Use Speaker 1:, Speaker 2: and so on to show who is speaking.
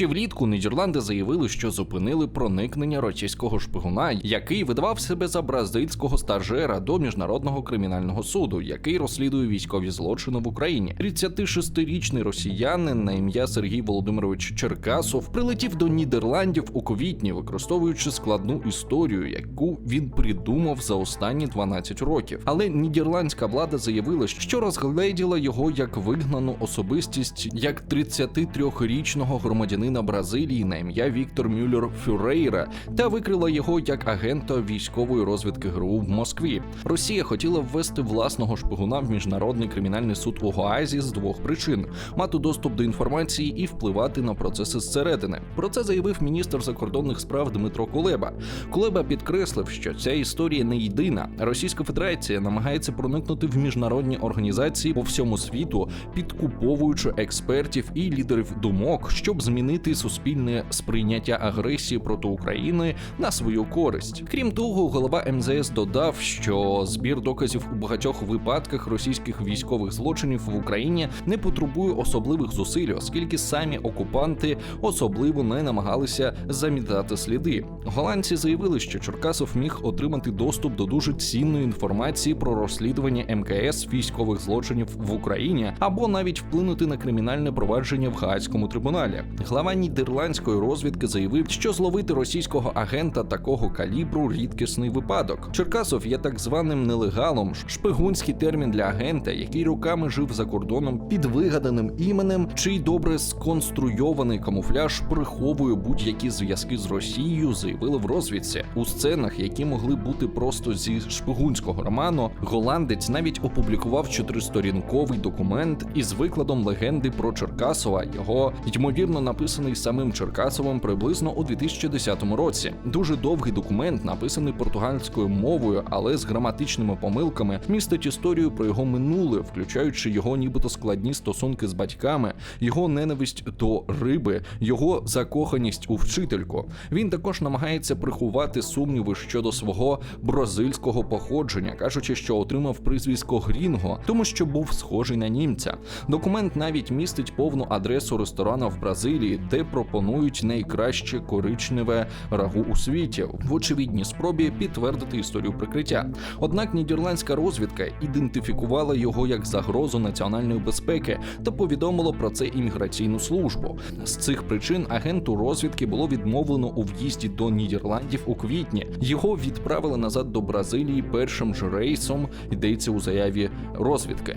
Speaker 1: Ще влітку Нідерланди заявили, що зупинили проникнення російського шпигуна, який видавав себе за бразильського стажера до міжнародного кримінального суду, який розслідує військові злочини в Україні. 36-річний росіянин на ім'я Сергій Володимирович Черкасов прилетів до Нідерландів у квітні, використовуючи складну історію, яку він придумав за останні 12 років. Але нідерландська влада заявила, що розгледіла його як вигнану особистість, як 33-річного громадянина Бразилії на ім'я Віктор Мюллер Фюрейра, та викрила його як агента військової розвідки ГРУ в Москві. Росія хотіла ввести власного шпигуна в міжнародний кримінальний суд у Гаазі з двох причин: мати доступ до інформації і впливати на процеси зсередини. Про це заявив міністр закордонних справ Дмитро Кулеба. Кулеба підкреслив, що ця історія не єдина. Російська Федерація намагається проникнути в міжнародні організації по всьому світу, підкуповуючи експертів і лідерів думок, щоб змінити суспільне сприйняття агресії проти України на свою користь. Крім того, голова МЗС додав, що збір доказів у багатьох випадках російських військових злочинів в Україні не потребує особливих зусиль, оскільки самі окупанти особливо не намагалися замітати сліди. Голландці заявили, що Черкасов міг отримати доступ до дуже цінної інформації про розслідування МКС військових злочинів в Україні або навіть вплинути на кримінальне провадження в Гаазькому трибуналі. Глава нідерландської розвідки заявив, що зловити російського агента такого калібру рідкісний випадок. Черкасов є так званим нелегалом, шпигунський термін для агента, який роками жив за кордоном під вигаданим іменем, чий добре сконструйований камуфляж приховує будь-які зв'язки з Росією, заявили в розвідці. У сценах, які могли бути просто зі шпигунського роману, голландець навіть опублікував чотиристорінковий документ із викладом легенди про Черкасова. Його ймовірно написаний самим Черкасовим приблизно у 2010 році. Дуже довгий документ, написаний португальською мовою, але з граматичними помилками, містить історію про його минуле, включаючи його нібито складні стосунки з батьками, його ненависть до риби, його закоханість у вчительку. Він також намагається приховати сумніви щодо свого бразильського походження, кажучи, що отримав прізвисько Грінго, тому що був схожий на німця. Документ навіть містить повну адресу ресторана в Бразилії, де пропонують найкраще коричневе рагу у світі, в очевидній спробі підтвердити історію прикриття. Однак нідерландська розвідка ідентифікувала його як загрозу національної безпеки та повідомила про це імміграційну службу. З цих причин агенту розвідки було відмовлено у в'їзді до Нідерландів у квітні. Його відправили назад до Бразилії першим ж рейсом. Йдеться у заяві розвідки.